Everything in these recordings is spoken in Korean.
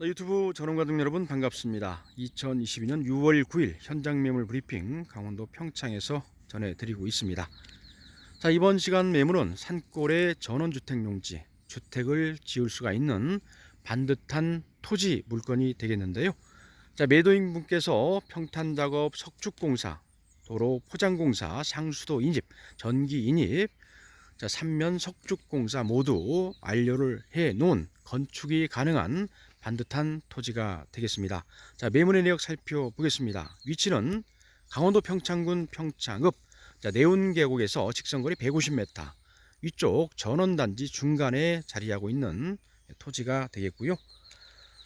네, 유튜브 전원가족 여러분 반갑습니다. 2022년 6월 9일 현장 매물 브리핑 강원도 평창에서 전해드리고 있습니다. 자 이번 시간 매물은 산골의 전원주택 용지 주택을 지을 수가 있는 반듯한 토지 물건이 되겠는데요. 자 매도인 분께서 평탄 작업, 석축공사, 도로 포장공사, 상수도 인입, 전기 인입, 자 삼면 석축공사 모두 완료를 해 놓은 건축이 가능한 반듯한 토지가 되겠습니다. 자, 매물의 내역 살펴보겠습니다. 위치는 강원도 평창군 평창읍 자, 내운 계곡에서 직선거리 150m 위쪽 전원단지 중간에 자리하고 있는 토지가 되겠고요.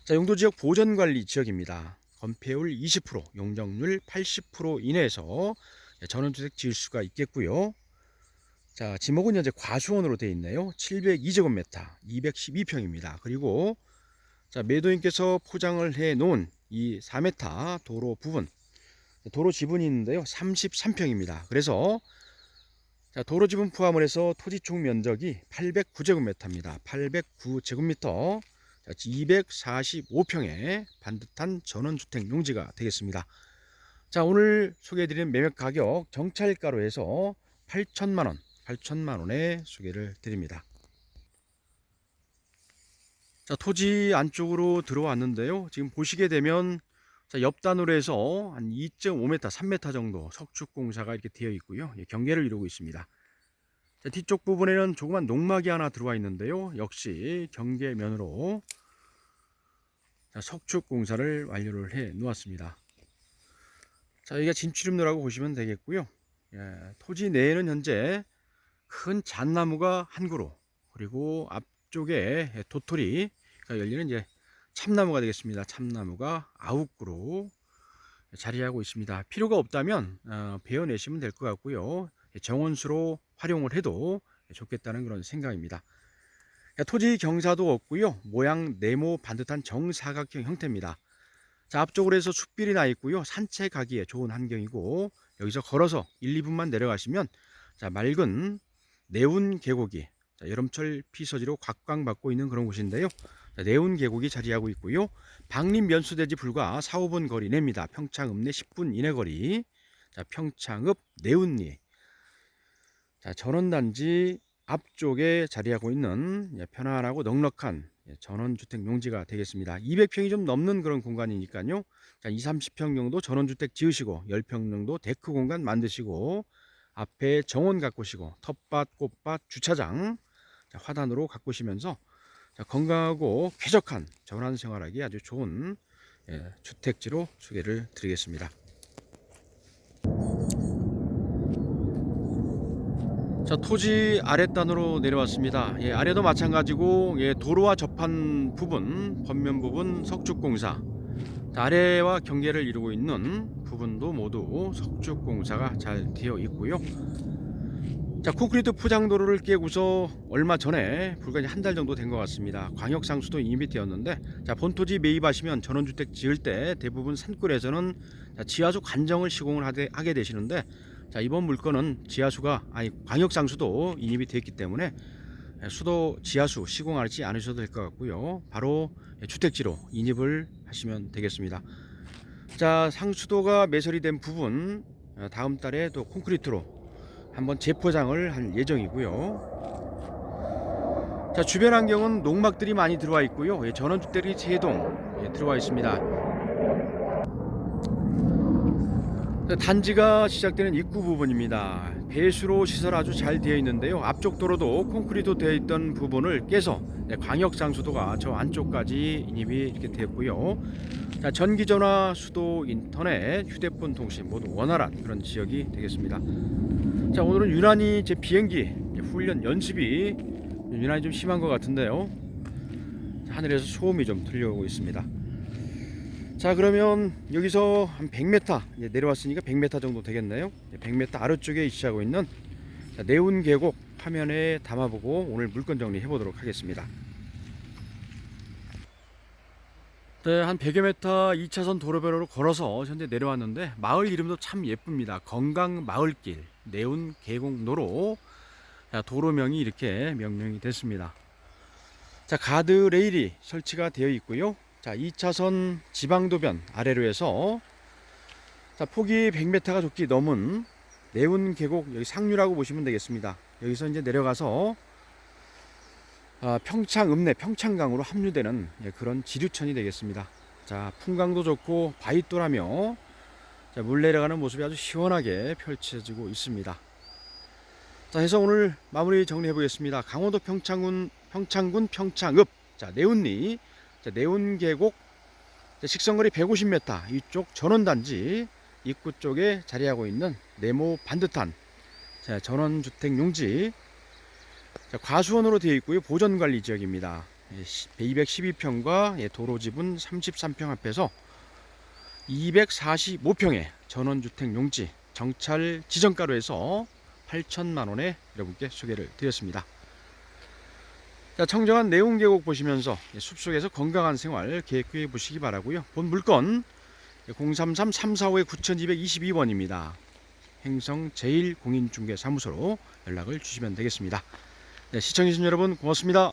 자, 용도 지역 보전 관리 지역입니다. 건폐율 20%, 용적률 80% 이내에서 전원주택 지을 수가 있겠고요. 자, 지목은 현재 과수원으로 되어 있네요. 702제곱미터, 212평입니다. 그리고 자, 매도인께서 포장을 해 놓은 이 4m 도로 부분 도로 지분이 있는데요. 33평입니다. 그래서 자, 도로 지분 포함을 해서 토지 총 면적이 809제곱미터입니다. 809제곱미터 245평의 반듯한 전원주택 용지가 되겠습니다. 자, 오늘 소개해드리는 매매 가격 정찰가로 해서 8천만 원, 8천만 원에 소개를 드립니다. 자, 토지 안쪽으로 들어왔는데요. 지금 보시게 되면 자, 옆단으로 해서 한 2.5m, 3m 정도 석축 공사가 이렇게 되어 있고요. 예, 경계를 이루고 있습니다. 자, 뒤쪽 부분에는 조그만 농막이 하나 들어와 있는데요. 역시 경계면으로 자, 석축 공사를 완료를 해 놓았습니다. 자, 여기가 진출입로라고 보시면 되겠고요. 예, 토지 내에는 현재 큰 잣나무가 한 그루 그리고 앞 쪽에 도토리가 열리는 이제 참나무가 되겠습니다. 참나무가 아홉 그루 자리하고 있습니다. 필요가 없다면 어, 베어내시면 될 것 같고요. 정원수로 활용을 해도 좋겠다는 그런 생각입니다. 토지 경사도 없고요. 모양 네모 반듯한 정사각형 형태입니다. 자, 앞쪽으로 해서 숲길이 나 있고요. 산책하기에 좋은 환경이고 여기서 걸어서 1, 2분만 내려가시면 자, 맑은 내운 계곡이 자, 여름철 피서지로 곽광받고 있는 그런 곳인데요. 자, 내운 계곡이 자리하고 있고요. 방림 면수대지 불과 4, 5분 거리 내입니다. 평창읍 내 10분 이내 거리. 자, 평창읍 내운리. 자, 전원단지 앞쪽에 자리하고 있는 예, 편안하고 넉넉한 예, 전원주택 용지가 되겠습니다. 200평이 좀 넘는 그런 공간이니까요. 자, 2, 30평 정도 전원주택 지으시고 10평 정도 데크 공간 만드시고 앞에 정원 가꾸시고 텃밭, 꽃밭, 주차장 자, 화단으로 가꾸시면서 자, 건강하고 쾌적한 전원 생활하기 아주 좋은 예, 주택지로 소개를 드리겠습니다. 자 토지 아랫단으로 내려왔습니다. 예, 아래도 마찬가지고 예, 도로와 접한 부분, 번면 부분 석축공사 자, 아래와 경계를 이루고 있는 부분도 모두 석축공사가 잘 되어 있고요. 자 콘크리트 포장도로를 깨고서 얼마 전에 불과 한 달 정도 된 것 같습니다. 광역 상수도 이미 되었는데 자 본토지 매입하시면 전원주택 지을 때 대부분 산골에서는 자, 지하수 관정을 시공을 하게, 하게 되시는데 자 이번 물건은 지하수가 아니 광역 상수도 인입이 됐기 때문에 수도 지하수 시공하지 않으셔도 될 것 같고요. 바로 주택지로 인입을 하시면 되겠습니다. 자 상수도가 매설이 된 부분 어, 다음 달에 또 콘크리트로 한번 재포장을 할 예정이고요. 자 주변 환경은 농막들이 많이 들어와 있고요. 예, 전원주택이 세동 예, 들어와 있습니다. 단지가 시작되는 입구 부분입니다. 배수로 시설 아주 잘 되어 있는데요. 앞쪽 도로도 콘크리트 되어 있던 부분을 깨서 네, 광역 상수도가 저 안쪽까지 인입이 이렇게 됐고요. 자, 전기 전화, 수도, 인터넷, 휴대폰 통신 모두 원활한 그런 지역이 되겠습니다. 자, 오늘은 유난히 제 비행기 훈련 연습이 유난히 좀 심한 것 같은데요. 하늘에서 소음이 좀 들려오고 있습니다. 자 그러면 여기서 한 100m 이제 내려왔으니까 100m 정도 되겠네요 100m 아래쪽에 위치하고 있는 내운 계곡 화면에 담아보고 오늘 물건 정리해 보도록 하겠습니다 네, 한 100여 미터 2차선 도로변으로 걸어서 현재 내려왔는데 마을 이름도 참 예쁩니다 건강 마을길 내운 계곡로로 도로명이 이렇게 명명이 됐습니다 자 가드 레일이 설치가 되어 있고요 자, 2차선 지방도변 아래로 해서 자, 폭이 100m가 좋기 넘은 내운 계곡 여기 상류라고 보시면 되겠습니다. 여기서 이제 내려가서 아, 평창 읍내 평창강으로 합류되는 예, 그런 지류천이 되겠습니다. 자, 풍광도 좋고 바위돌하며 자, 물 내려가는 모습이 아주 시원하게 펼쳐지고 있습니다. 자, 해서 오늘 마무리 정리해 보겠습니다. 강원도 평창군 평창군 평창읍 자, 내운리 자, 내운 계곡 자, 식성거리 150m 이쪽 전원단지 입구 쪽에 자리하고 있는 네모 반듯한 자, 전원주택 용지 자, 과수원으로 되어 있고요. 보전관리 지역입니다. 212평과 예, 도로 지분 33평 앞에서 245평의 전원주택 용지 정찰 지정가로 해서 8천만 원에 여러분께 소개를 드렸습니다. 자, 청정한 내용 계곡 보시면서 예, 숲속에서 건강한 생활 계획해 보시기 바라고요. 본 물건 033-345-9222번입니다. 행성 제1공인중개사무소로 연락을 주시면 되겠습니다. 네, 시청해주신 여러분 고맙습니다.